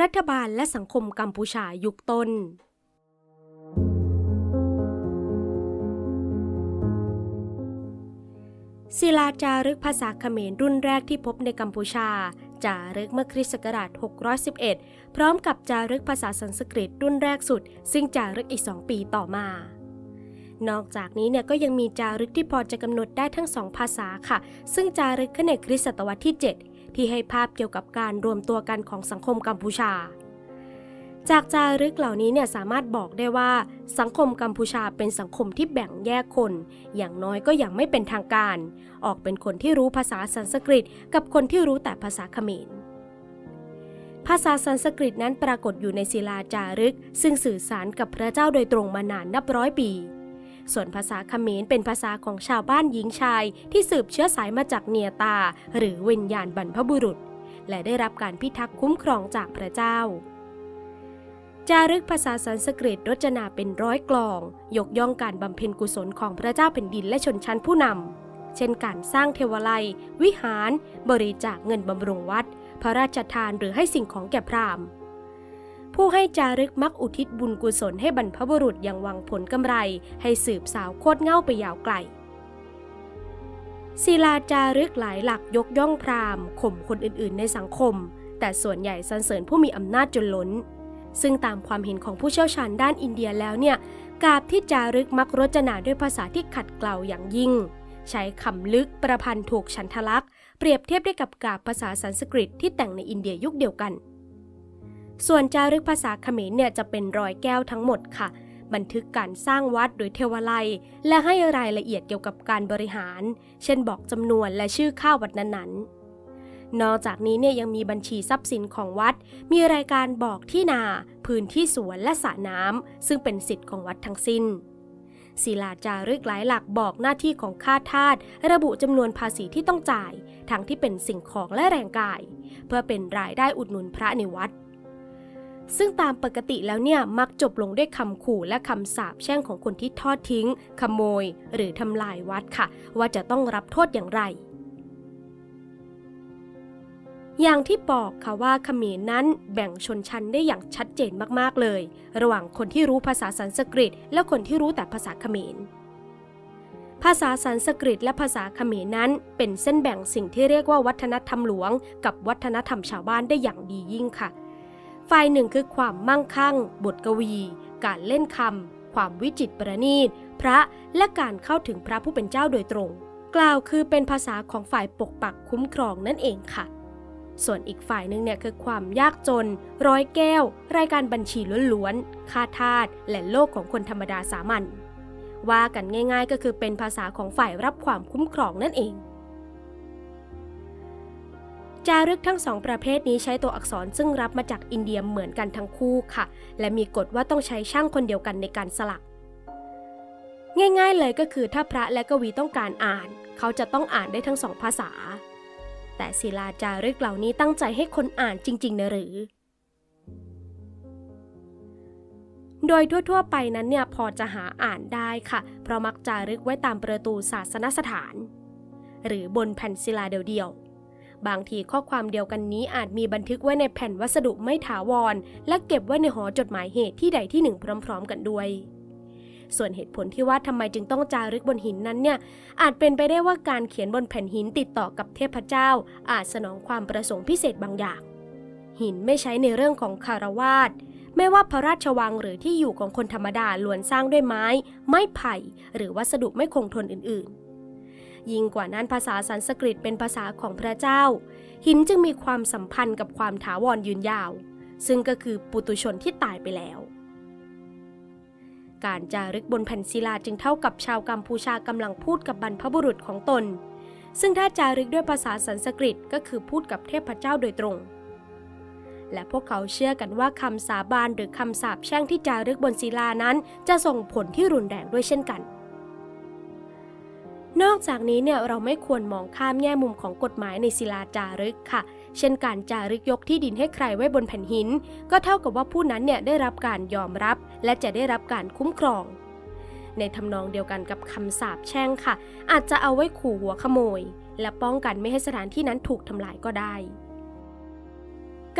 รัฐบาลและสังคมกัมพูชายุคต้น ศิลาจารึกภาษาเขมรรุ่นแรกที่พบในกัมพูชา จารึกเมื่อคริสต์ศักราช 611 พร้อมกับจารึกภาษาสันสกฤตรุ่นแรกสุด ซึ่งจารึกอีก 2 ปีต่อมานอกจากนี้เนี่ยก็ยังมีจารึกที่พอจะกำหนดได้ทั้งสองภาษาค่ะ ซึ่งจารึกขึ้นในคริสตศตวรรษที่ 7 ที่ให้ภาพเกี่ยวกับการรวมตัวกันของสังคมกัมพูชา จากจารึกเหล่านี้เนี่ยสามารถบอกได้ว่า สังคมกัมพูชาเป็นสังคมที่แบ่งแยกคน อย่างน้อยก็ย่างไม่เป็นทางการ ออกเป็นคนที่รู้ภาษาสันสกฤต กับคนที่รู้แต่ภาษาเขมรภาษาสันสกฤตนั้นปรากฏอยู่ในศิลาจารึก ซึ่งสื่อสารกับพระเจ้าโดยตรงมานานนับร้อยปี ส่วนภาษาเขมรเป็นภาษาของชาวบ้านหญิงชาย ที่สืบเชื้อสายมาจากเนียตา หรือวิญญาณบรรพบุรุษ และได้รับการพิทักษ์คุ้มครองจากพระเจ้าจารึกภาษาสันสกฤตรจนาเป็นร้อยกลอง ยกย่องการบำเพ็ญกุศลของพระเจ้าแผ่นดินและชนชั้นผู้นำ เช่นการสร้างเทวาลัยวิหาร บริจาคเงินบำรุงวัด พระราชทานหรือให้สิ่งของแก่พราหมณ์ ผู้ให้จารึกมักอุทิศบุญกุศลให้บรรพบุรุษอย่างหวังผลกำไร ให้สืบสาวโคตรเง่าไปยาวไกลศิลาจารึกหลายหลักยกย่องพราหมณ์ข่มคนอื่นๆ ในสังคม แต่ส่วนใหญ่สรรเสริญผู้มีอำนาจจนล้น ซึ่งตามความเห็นของผู้เชี่ยวชาญด้านอินเดียแล้วเนี่ยกาบที่จารึกมักรจนาด้วยภาษาที่ขัดเกลาอย่างยิ่ง ใช้คำลึกประพันธ์ถูกฉันทลักษณ์เปรียบเทียบได้กับกาบภาษาสันสกฤตที่แต่งในอินเดียยุคเดียวกัน ส่วนจารึกภาษาเขมรเนี่ยจะเป็นรอยแก้วทั้งหมดค่ะ บันทึกการสร้างวัดโดยเทวาลัยและให้รายละเอียดเกี่ยวกับการบริหาร เช่นบอกจำนวนและชื่อข้าววัดนั้นๆ นอกจากนี้เนี่ยยังมีบัญชีทรัพย์สินของวัด มีรายการบอกที่นา พื้นที่สวนและสระน้ำซึ่งเป็นสิทธิ์ของวัดทั้งสิ้นศิลาจารึกหลายหลักบอกหน้าที่ของข้าทาสระบุจำนวนภาษีที่ต้องจ่าย ทั้งที่เป็นสิ่งของและแรงกาย เพื่อเป็นรายได้อุดหนุนพระในวัด ซึ่งตามปกติแล้วเนี่ยมักจบลงด้วยคำขู่และคำสาปแช่งของคนที่ทอดทิ้ง ขโมย หรือทำลายวัดค่ะ ว่าจะต้องรับโทษอย่างไร อย่างที่บอกค่ะว่าเขมรนั้นแบ่งชนชั้นได้อย่างชัดเจนมากๆเลย ระหว่างคนที่รู้ภาษาสันสกฤต และคนที่รู้แต่ภาษาเขมรภาษาสันสกฤตและภาษาเขมรนั้น เป็นเส้นแบ่งสิ่งที่เรียกว่าวัฒนธรรมหลวง กับวัฒนธรรมชาวบ้านได้อย่างดียิ่งค่ะ ฝ่ายหนึ่งคือความมั่งคั่ง บทกวี การเล่นคำ ความวิจิตประณีต พระและการเข้าถึงพระผู้เป็นเจ้าโดยตรง กล่าวคือเป็นภาษาของฝ่ายปกปักคุ้มครองนั่นเองค่ะ ส่วนอีกฝ่ายหนึ่งเนี่ยคือความยากจน ร้อยแก้ว รายการบัญชีล้วนๆ ค่าทาส และโลกของคนธรรมดาสามัญ ว่ากันง่ายๆ ก็คือเป็นภาษาของฝ่ายรับความคุ้มครองนั่นเอง จารึกทั้งสองประเภทนี้ใช้ตัวอักษรซึ่งรับมาจากอินเดียเหมือนกันทั้งคู่ค่ะ และมีกฎว่าต้องใช้ช่างคนเดียวกันในการสลัก ง่ายๆเลยก็คือถ้าพระและกวีต้องการอ่าน เขาจะต้องอ่านได้ทั้งสองภาษา แต่ศิลาจารึกเหล่านี้ตั้งใจให้คนอ่านจริงๆนะหรือ โดยทั่วๆไปนั้นเนี่ยพอจะหาอ่านได้ค่ะ เพราะมักจารึกไว้ตามประตูศาสนสถาน หรือบนแผ่นศิลาเดียวๆ บางทีข้อความเดียวกันนี้อาจมีบันทึกไว้ในแผ่นวัสดุไม่ถาวร และเก็บไว้ในหอจดหมายเหตุที่ใดที่หนึ่งพร้อม ๆ กันด้วย ส่วนเหตุผลที่ว่าทำไมจึงต้องจารึกบนหินนั้นเนี่ย อาจเป็นไปได้ว่าการเขียนบนแผ่นหินติดต่อกับเทพเจ้า อาจสนองความประสงค์พิเศษบางอย่าง หินไม่ใช้ในเรื่องของคารวาสไม่ว่าพระราชวังหรือที่อยู่ของคนธรรมดาล้วนสร้างด้วยไม้ ไม้ไผ่ หรือวัสดุไม่คงทนอื่นๆ ยิ่งกว่านั้นภาษาสันสกฤตเป็นภาษาของพระเจ้า หินจึงมีความสัมพันธ์กับความถาวรยืนยาว ซึ่งก็คือปุตุชนที่ตายไปแล้ว การจารึกบนแผ่นศิลาจึงเท่ากับชาวกัมพูชากำลังพูดกับบรรพบุรุษของตน ซึ่งถ้าจารึกด้วยภาษาสันสกฤตก็คือพูดกับเทพเจ้าโดยตรง และพวกเขาเชื่อกันว่าคำสาบานหรือคำสาปแช่งที่จารึกบนศิลานั้น จะส่งผลที่รุนแรงด้วยเช่นกัน นอกจากนี้เนี่ยเราไม่ควรมองข้ามแง่มุมของกฎหมายในศิลาจารึกค่ะ เช่นการจารึกยกที่ดินให้ใครไว้บนแผ่นหิน ก็เท่ากับว่าผู้นั้นเนี่ยได้รับการยอมรับ และจะได้รับการคุ้มครอง ในทำนองเดียวกันกับคำสาปแช่งค่ะ อาจจะเอาไว้ขู่หัวขโมย และป้องกันไม่ให้สถานที่นั้นถูกทำลายก็ได้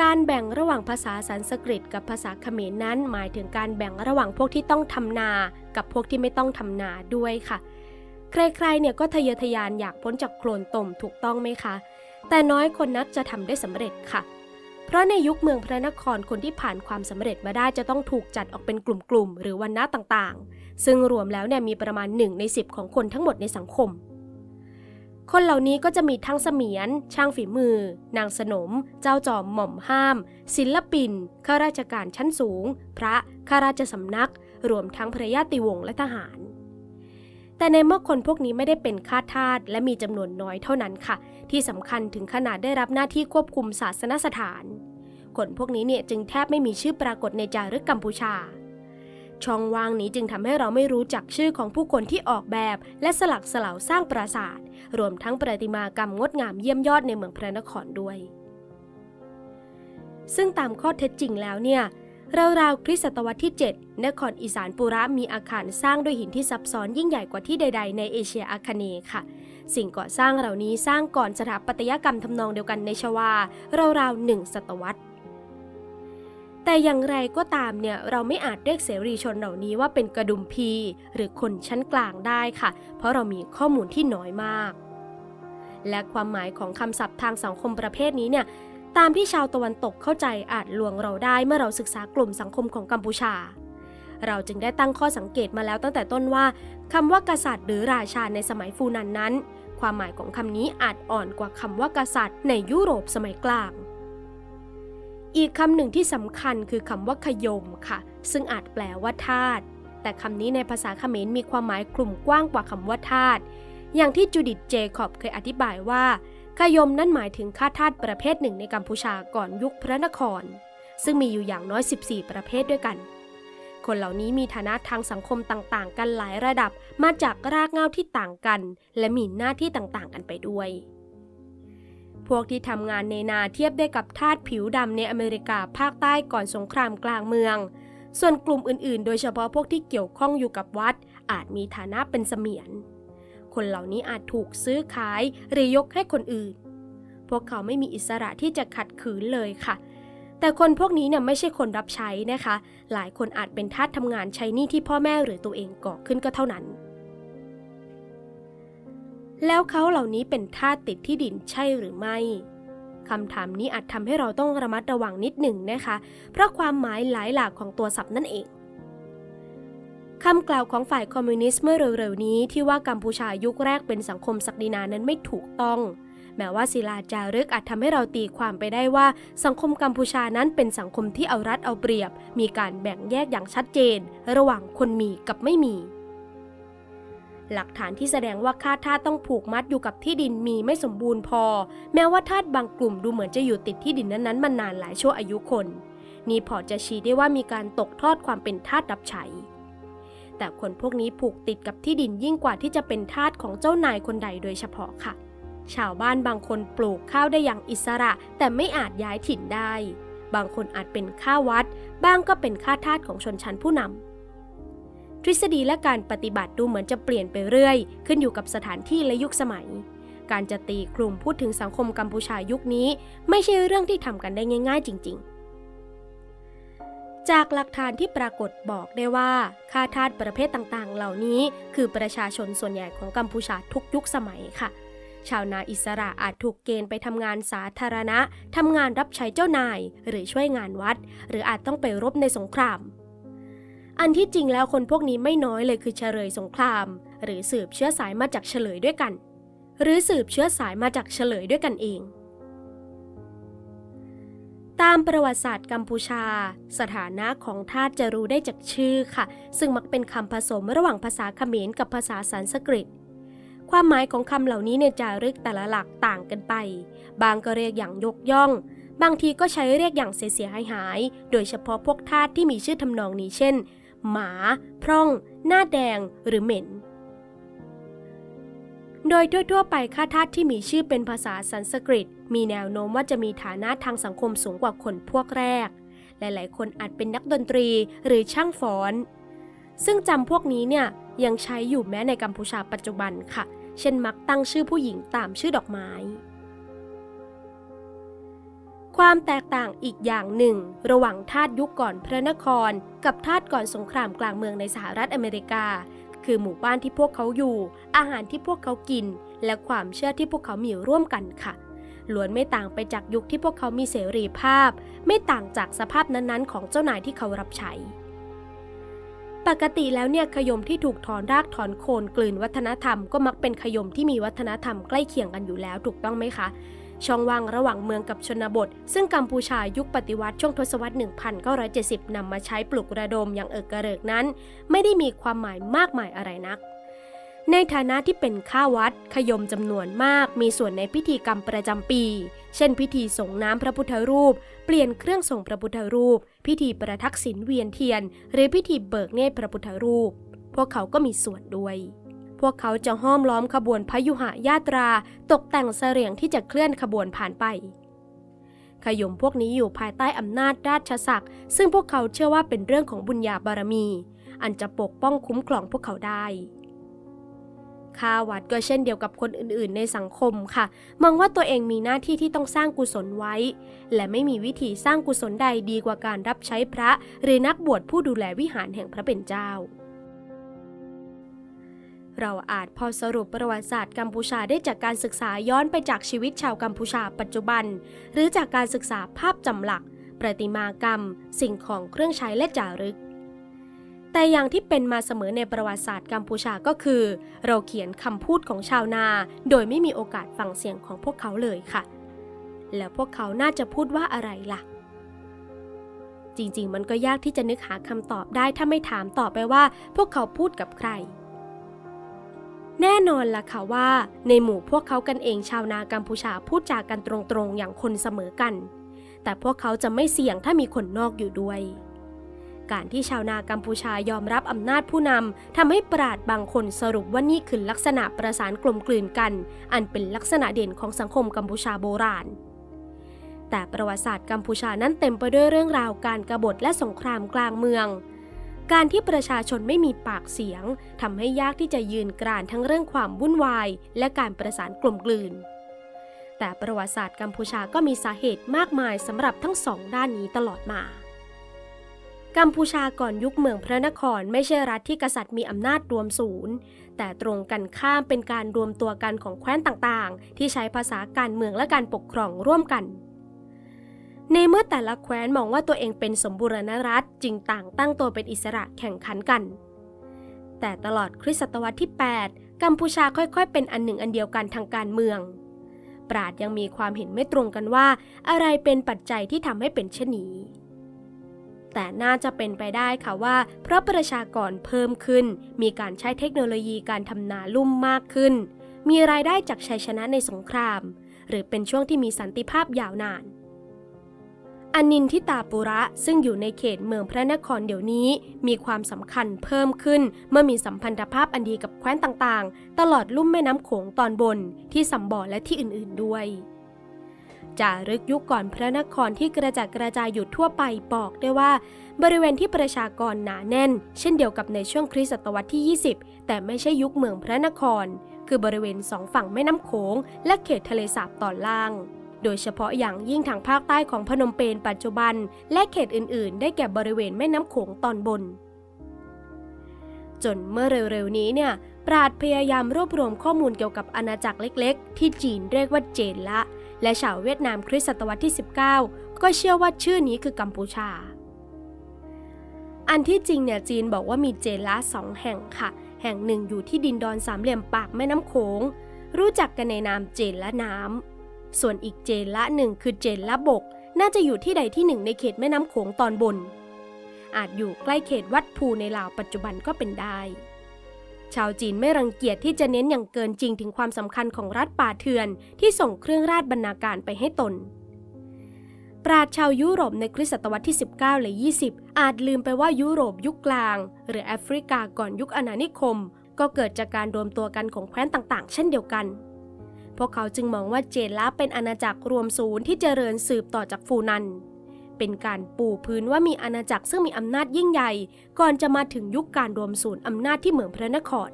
การแบ่งระหว่างภาษาสันสกฤตกับภาษาเขมรนั้น หมายถึงการแบ่งระหว่างพวกที่ต้องทำนา กับพวกที่ไม่ต้องทำนาด้วยค่ะ ใครๆเนี่ยก็ทะเยอทะยานอยากพ้นจากโคลนตมถูกต้องไหมคะ แต่น้อยคนนักจะทำได้สำเร็จค่ะ เพราะในยุคเมืองพระนครคนที่ผ่านความสำเร็จมาได้จะต้องถูกจัดออกเป็นกลุ่มๆหรือวันณะต่างๆ ซึ่งรวมแล้วเนี่ยมีประมาณ 1 ใน 10 ของคนทั้งหมดในสังคมคนเหล่านี้ก็จะมีทั้งเสมียน ช่างฝีมือ นางสนม เจ้าจอมหม่อมห้าม ศิลปิน ข้าราชการชั้นสูง พระ ข้าราชสำนัก รวมทั้งพระญาติวงศ์และทหาร แต่ในเมื่อคนพวกนี้ไม่ได้เป็นข้าทาสและมีจำนวนน้อยเท่านั้นค่ะ ที่สำคัญถึงขนาดได้รับหน้าที่ควบคุมศาสนสถาน คนพวกนี้เนี่ยจึงแทบไม่มีชื่อปรากฏในจารึกกัมพูชา ช่องว่างนี้จึงทำให้เราไม่รู้จักชื่อของผู้คนที่ออกแบบ และสลักสลาวสร้างปราสาท รวมทั้งประติมากรรมงดงามเยี่ยมยอดในเมืองพระนครด้วย ซึ่งตามข้อเท็จจริงแล้วเนี่ย ราวๆคริสตศตวรรษที่ 7 นครอีสานปุระมีอาคารสร้างด้วยหินที่ซับซ้อนยิ่งใหญ่กว่าที่ใด ๆ ในเอเชียอาคเนย์ค่ะ สิ่งก่อสร้างเหล่านี้สร้างก่อนสถาปัตยกรรมทำนองเดียวกันในชวาราวๆหนึ่งศตวรรษแต่อย่างไรก็ตามเนี่ยเราไม่อาจเรียกเสรีชนเหล่านี้ว่าเป็นกระดุมพี หรือคนชั้นกลางได้ค่ะ เพราะเรามีข้อมูลที่น้อยมาก และความหมายของคำศัพท์ทางสังคมประเภทนี้เนี่ย ตามที่ชาวตะวันตกเข้าใจอาจลวงเราได้เมื่อเราศึกษากลุ่มสังคมของกัมพูชา เราจึงได้ตั้งข้อสังเกตมาแล้วตั้งแต่ต้นว่าคำว่ากษัตริย์หรือราชาในสมัยฟูนันนั้น ความหมายของคำนี้อาจอ่อนกว่าคำว่ากษัตริย์ในยุโรปสมัยกลาง อีกคำหนึ่งที่สำคัญคือคำว่าขยมค่ะ ซึ่งอาจแปลว่าทาสแต่คำนี้ในภาษาเขมรมีความหมายกลุ่มกว้างกว่าคำว่าทาสอย่างที่จูดิตเจคอบเคยอธิบายว่า ขยมนั่นหมายถึงข้าทาสประเภทหนึ่งในกัมพูชาก่อนยุคพระนคร ซึ่งมีอยู่อย่างน้อย 14 ประเภทด้วยกัน คนเหล่านี้มีฐานะทางสังคมต่างๆ กันหลายระดับมาจากรากเง้าที่ต่างกัน และมีหน้าที่ต่างๆ กันไปด้วย พวกที่ทำงานในนาเทียบได้กับทาสผิวดำในอเมริกาภาคใต้ก่อนสงครามกลางเมือง ส่วนกลุ่มอื่นๆ โดยเฉพาะพวกที่เกี่ยวข้องอยู่กับวัด อาจมีฐานะเป็นเสมียน คนเหล่านี้อาจถูกซื้อขายหรือยกให้คนอื่น พวกเขาไม่มีอิสระที่จะขัดขืนเลยค่ะ แต่คนพวกนี้เนี่ยไม่ใช่คนรับใช้นะคะ หลายคนอาจเป็นทาสทำงานใช้หนี้ที่พ่อแม่หรือตัวเองก่อขึ้นก็เท่านั้น แล้วเขาเหล่านี้เป็นทาสติดที่ดินใช่หรือไม่คำถามนี้อาจทำให้เราต้องระมัดระวังนิดหนึ่งนะคะ เพราะความหมายหลายหลากของตัวศัพท์นั่นเอง คำกล่าวของฝ่ายคอมมิวนิสต์เมื่อเร็วๆนี้ที่ว่ากัมพูชายุคแรกเป็นสังคมศักดินานั้นไม่ถูกต้อง แม้ว่าศิลาจารึกอาจทำให้เราตีความไปได้ว่า สังคมกัมพูชานั้นเป็นสังคมที่เอารัดเอาเปรียบ มีการแบ่งแยกอย่างชัดเจน ระหว่างคนมีกับไม่มี หลักฐานที่แสดงว่าค่าทาสต้องผูกมัดอยู่กับที่ดินมีไม่สมบูรณ์พอ แม้ว่าทาสบางกลุ่มดูเหมือนจะอยู่ติดที่ดินนั้นๆมานานหลายชั่วอายุคน นี่พอจะชี้ได้ว่ามีการตกทอดความเป็นทาสรับใช้ แต่คนพวกนี้ผูกติดกับที่ดินยิ่งกว่าที่จะเป็นทาสของเจ้านายคนใดโดยเฉพาะค่ะ ชาวบ้านบางคนปลูกข้าวได้อย่างอิสระ แต่ไม่อาจย้ายถิ่นได้ บางคนอาจเป็นข้าวัด บ้างก็เป็นข้าทาสของชนชั้นผู้นำทฤษฎีและการปฏิบัติดูเหมือนจะเปลี่ยนไปเรื่อย ขึ้นอยู่กับสถานที่และยุคสมัย การจะตีกลุ่มพูดถึงสังคมกัมพูชายุคนี้ ไม่ใช่เรื่องที่ทำกันได้ง่าย ๆ จริง ๆ จากหลักฐานที่ปรากฏบอกได้ว่าค่าทาสประเภทต่างๆ เหล่านี้ คือประชาชนส่วนใหญ่ของกัมพูชาทุกยุคสมัยค่ะ ชาวนาอิสระอาจถูกเกณฑ์ไปทำงานสาธารณะทำงานรับใช้เจ้านาย หรือช่วยงานวัด หรืออาจต้องไปรบในสงคราม อันที่จริงแล้วคนพวกนี้ไม่น้อยเลยคือเฉลยสงคราม หรือสืบเชื้อสายมาจากเฉลยด้วยกัน หรือสืบเชื้อสายมาจากเฉลยด้วยกันเอง ตามประวัติศาสตร์กัมพูชา สถานะของทาสจะรู้ได้จากชื่อค่ะ ซึ่งมักเป็นคำผสมระหว่างภาษาเขมรกับภาษาสันสกฤต ความหมายของคำเหล่านี้ในจารึกแต่ละหลักต่างกันไป บางก็เรียกอย่างยกย่อง บางทีก็ใช้เรียกอย่างเสียหายหาย โดยเฉพาะพวกทาสที่มีชื่อทำนองนี้เช่น หมา พร่อง หน้าแดง หรือเหม็นโดยทั่วๆ ไปข้าทาสที่มีชื่อเป็นภาษาสันสกฤต มีแนวโน้มว่าจะมีฐานะทางสังคมสูงกว่าคนพวกแรก หลายๆ คนอาจเป็นนักดนตรีหรือช่างฟ้อน ซึ่งจำพวกนี้เนี่ยยังใช้อยู่แม้ในกัมพูชาปัจจุบันค่ะ เช่นมักตั้งชื่อผู้หญิงตามชื่อดอกไม้ ความแตกต่างอีกอย่างหนึ่ง ระหว่างทาสยุคก่อนพระนคร กับทาสก่อนสงครามกลางเมืองในสหรัฐอเมริกา คือหมู่บ้านที่พวกเขาอยู่ อาหารที่พวกเขากิน และความเชื่อที่พวกเขามีร่วมกันค่ะ ล้วนไม่ต่างไปจากยุคที่พวกเขามีเสรีภาพ ไม่ต่างจากสภาพนั้นๆ ของเจ้านายที่เขารับใช้ ปกติแล้วเนี่ยขยมที่ถูกถอนรากถอนโคนกลืนวัฒนธรรมก็มักเป็นขยมที่มีวัฒนธรรมใกล้เคียงกันอยู่แล้วถูกต้องไหมคะ ช่องว่างระหว่างเมืองกับชนบท ซึ่งกัมพูชายุคปฏิวัติช่วงทศวรรษ 1970นำมาใช้ปลุกระดมอย่างเอิกกระเริกนั้น ไม่ได้มีความหมายมากมายอะไรนัก ในฐานะที่เป็นข้าวัดขยมจำนวนมากมีส่วนในพิธีกรรมประจำปี เช่น พิธีส่งน้ำพระพุทธรูป เปลี่ยนเครื่องส่งพระพุทธรูป พิธีประทักษิณเวียนเทียน หรือพิธีเบิกเนตรพระพุทธรูป พวกเขาก็มีส่วนด้วยพวกเขาจะห้อมล้อมขบวนพยุหะญาตรา ตกแต่งเสลียงที่จะเคลื่อนขบวนผ่านไป ขยมพวกนี้อยู่ภายใต้อำนาจราชศักดิ์ซึ่งพวกเขาเชื่อว่าเป็นเรื่องของบุญญาบารมี อันจะปกป้องคุ้มครองพวกเขาได้ ข้าวัดก็เช่นเดียวกับคนอื่นๆ ในสังคมค่ะ มองว่าตัวเองมีหน้าที่ที่ต้องสร้างกุศลไว้ และไม่มีวิธีสร้างกุศลใดดีกว่าการรับใช้พระ หรือนักบวชผู้ดูแลวิหารแห่งพระเป็นเจ้าเราอาจพอสรุปประวัติศาสตร์กัมพูชาได้จากการศึกษาย้อนไปจากชีวิตชาวกัมพูชาปัจจุบัน หรือจากการศึกษาภาพจำหลัก ประติมากรรม สิ่งของเครื่องใช้และจารึก แต่อย่างที่เป็นมาเสมอในประวัติศาสตร์กัมพูชาก็คือ เราเขียนคำพูดของชาวนา โดยไม่มีโอกาสฟังเสียงของพวกเขาเลยค่ะ แล้วพวกเขาน่าจะพูดว่าอะไรล่ะ จริงๆ มันก็ยากที่จะนึกหาคำตอบได้ถ้าไม่ถามต่อไปว่า พวกเขาพูดกับใคร แน่นอนล่ะค่ะว่า ในหมู่พวกเขากันเองชาวนากัมพูชาพูดจากันตรงๆอย่างคนเสมอกัน แต่พวกเขาจะไม่เสี่ยงถ้ามีคนนอกอยู่ด้วย การที่ชาวนากัมพูชายอมรับอำนาจผู้นำทำให้ปราดบางคนสรุปว่านี่คือลักษณะประสานกลมกลืนกัน อันเป็นลักษณะเด่นของสังคมกัมพูชาโบราณ แต่ประวัติศาสตร์กัมพูชานั้นเต็มไปด้วยเรื่องราวการกบฏและสงครามกลางเมือง การที่ประชาชนไม่มีปากเสียงทำให้ยากที่จะยืนกรานทั้งเรื่องความวุ่นวาย และการประสานกลมกลืน แต่ประวัติศาสตร์กัมพูชาก็มีสาเหตุมากมายสำหรับทั้งสองด้านนี้ตลอดมา กัมพูชาก่อนยุคเมืองพระนครไม่ใช่รัฐที่กษัตริย์มีอำนาจรวมศูนย์ แต่ตรงกันข้ามเป็นการรวมตัวกันของแคว้นต่างๆ ที่ใช้ภาษาการเมืองและการปกครองร่วมกัน ในเมื่อแต่ละแคว้นมองว่าตัวเองเป็นสมบูรณรัฐจึงต่างตั้งตัวเป็นอิสระแข่งขันกัน แต่ตลอดคริสตศตวรรษที่ 8 กัมพูชาค่อยๆ เป็นอันหนึ่งอันเดียวกันทางการเมือง ปราดยังมีความเห็นไม่ตรงกันว่า อะไรเป็นปัจจัยที่ทำให้เป็นเช่นนี้ แต่น่าจะเป็นไปได้ค่ะว่าเพราะประชากรเพิ่มขึ้น มีการใช้เทคโนโลยีการทำนาลุ่มมากขึ้น มีรายได้จากชัยชนะในสงคราม หรือเป็นช่วงที่มีสันติภาพยาวนานอนินทิตาปุระซึ่งอยู่ในเขตเมืองพระนครเดี๋ยวนี้ มีความสำคัญเพิ่มขึ้น เมื่อมีสัมพันธภาพอันดีกับแคว้นต่างๆ ตลอดลุ่มแม่น้ำโขงตอนบนที่สัมบ่อและที่อื่นๆด้วย จารึกยุคก่อนพระนครที่กระจัดกระจายอยู่ทั่วไปบอกได้ว่า บริเวณที่ประชากรหนาแน่น เช่นเดียวกับในช่วงคริสตศตวรรษที่ 20 แต่ไม่ใช่ยุคเมืองพระนคร คือบริเวณสองฝั่งแม่น้ำโขง และเขตทะเลสาบตอนล่าง โดยเฉพาะอย่างยิ่งทางภาคใต้ของพนมเปญปัจจุบัน และเขตอื่น ๆ ได้แก่บริเวณแม่น้ำโขงตอนบน จนเมื่อเร็ว ๆ นี้เนี่ยปราดพยายามรวบรวมข้อมูลเกี่ยวกับอาณาจักรเล็ก ๆ ที่จีนเรียกว่าเจนละ และชาวเวียดนามคริสตศตวรรษที่ 19 ก็เชื่อว่าชื่อนี้คือกัมพูชา อันที่จริงเนี่ยจีนบอกว่ามีเจนละสองแห่งค่ะ แห่งหนึ่งอยู่ที่ดินดอนสามเหลี่ยมปากแม่น้ำโขง รู้จักกันในนามเจนละน้ำ ส่วนอีกเจนละหนึ่งคือเจนละบก น่าจะอยู่ที่ใดที่หนึ่งในเขตแม่น้ำโขงตอนบน อาจอยู่ใกล้เขตวัดภูในลาวปัจจุบันก็เป็นได้ ชาวจีนไม่รังเกียจที่จะเน้นอย่างเกินจริงถึงความสำคัญของรัฐป่าเถื่อน ที่ส่งเครื่องราชบรรณาการไปให้ตน ปราชชาวยุโรปในคริสตศตวรรษที่ 19 และ 20 อาจลืมไปว่ายุโรปยุคกลาง หรือแอฟริกาก่อนยุคอาณานิคม ก็เกิดจากการรวมตัวกันของแคว้นต่างๆ เช่นเดียวกัน พวกเขาจึงมองว่าเจนลาเป็นอาณาจักรรวมศูนย์ที่เจริญสืบต่อจากฟูนัน เป็นการปูพื้นว่ามีอาณาจักรซึ่งมีอำนาจยิ่งใหญ่ ก่อนจะมาถึงยุคการรวมศูนย์อำนาจที่เหมืองพระนคร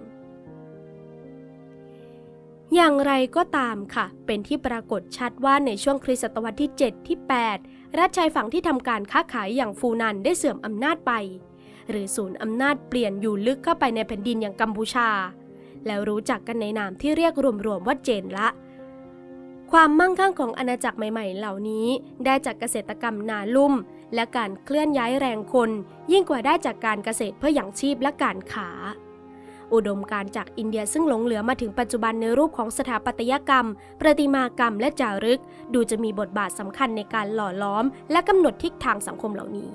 อย่างไรก็ตามค่ะ เป็นที่ปรากฏชัดว่าในช่วงคริสตศตวรรษที่ 7 ที่ 8 รัฐชายฝั่งที่ทำการค้าขายอย่างฟูนันได้เสื่อมอำนาจไป หรือศูนย์อำนาจเปลี่ยนอยู่ลึกเข้าไปในแผ่นดินอย่างกัมพูชา แล้วรู้จักกันในนามที่เรียกรวมๆว่าเจนละ ความมั่งคั่งของอาณาจักรใหม่ๆ เหล่านี้ ได้จากเกษตรกรรมนาลุ่ม และการเคลื่อนย้ายแรงคน ยิ่งกว่าได้จากการเกษตรเพื่ออย่างชีพและการขาอุดมการจากอินเดียซึ่งหลงเหลือมาถึงปัจจุบันในรูปของสถาปัตยกรรม ประติมากรรมและจารึก ดูจะมีบทบาทสำคัญในการหล่อล้อม และกำหนดทิศทางสังคมเหล่านี้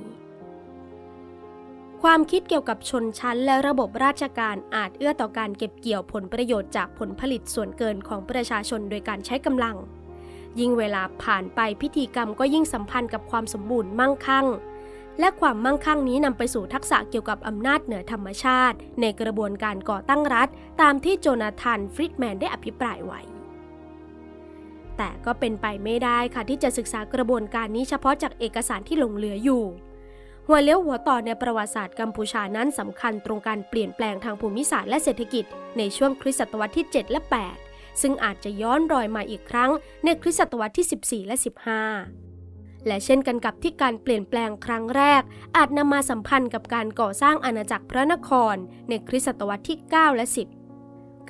ความคิดเกี่ยวกับชนชั้นและระบบราชการอาจเอื้อต่อการเก็บเกี่ยวผลประโยชน์จากผลผลิตส่วนเกินของประชาชนโดยการใช้กำลัง ยิ่งเวลาผ่านไปพิธีกรรมก็ยิ่งสัมพันธ์กับความสมบูรณ์มั่งคั่ง และความมั่งคั่งนี้นำไปสู่ทักษะเกี่ยวกับอำนาจเหนือธรรมชาติ ในกระบวนการก่อตั้งรัฐ ตามที่โจนาธานฟริดแมนได้อภิปรายไว้แต่ก็เป็นไปไม่ได้ค่ะที่จะศึกษากระบวนการนี้เฉพาะจากเอกสารที่หลงเหลืออยู่ หัวเลี้ยวหัวต่อในประวัติศาสตร์กัมพูชานั้นสำคัญตรงการเปลี่ยนแปลงทางภูมิศาสตร์และเศรษฐกิจในช่วงคริสตศตวรรษที่ 7 และ 8 ซึ่งอาจจะย้อนรอยมาอีกครั้งในคริสตศตวรรษที่ 14 และ 15 และเช่นกันกับที่การเปลี่ยนแปลงครั้งแรก อาจนำมาสัมพันธ์กับการก่อสร้างอาณาจักรพระนคร ในคริสตศตวรรษที่ 9 และ 10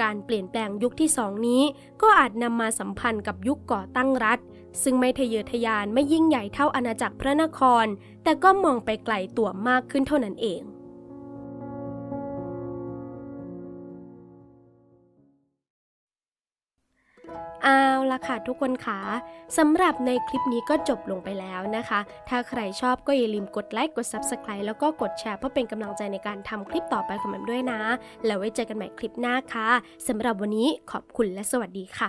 การเปลี่ยนแปลงยุคที่สองนี้ ก็อาจนำมาสัมพันธ์กับยุคก่อตั้งรัฐ ซึ่งไม่ทะเยอทะยานไม่ยิ่งใหญ่เท่าอาณาจักรพระนคร แต่ก็มองไปไกลตัวมากขึ้นเท่านั้นเอง เอาละค่ะทุกคนคะสำหรับในคลิปนี้ก็จบลงไปแล้วนะคะ ถ้าใครชอบก็อย่าลืมกดไลค์กด Subscribe แล้วก็กดแชร์เพื่อเป็นกำลังใจในการทำคลิปต่อไปของแมมด้วยนะ แล้วไว้เจอกันใหม่คลิปหน้าค่ะสำหรับวันนี้ขอบคุณและสวัสดีค่ะ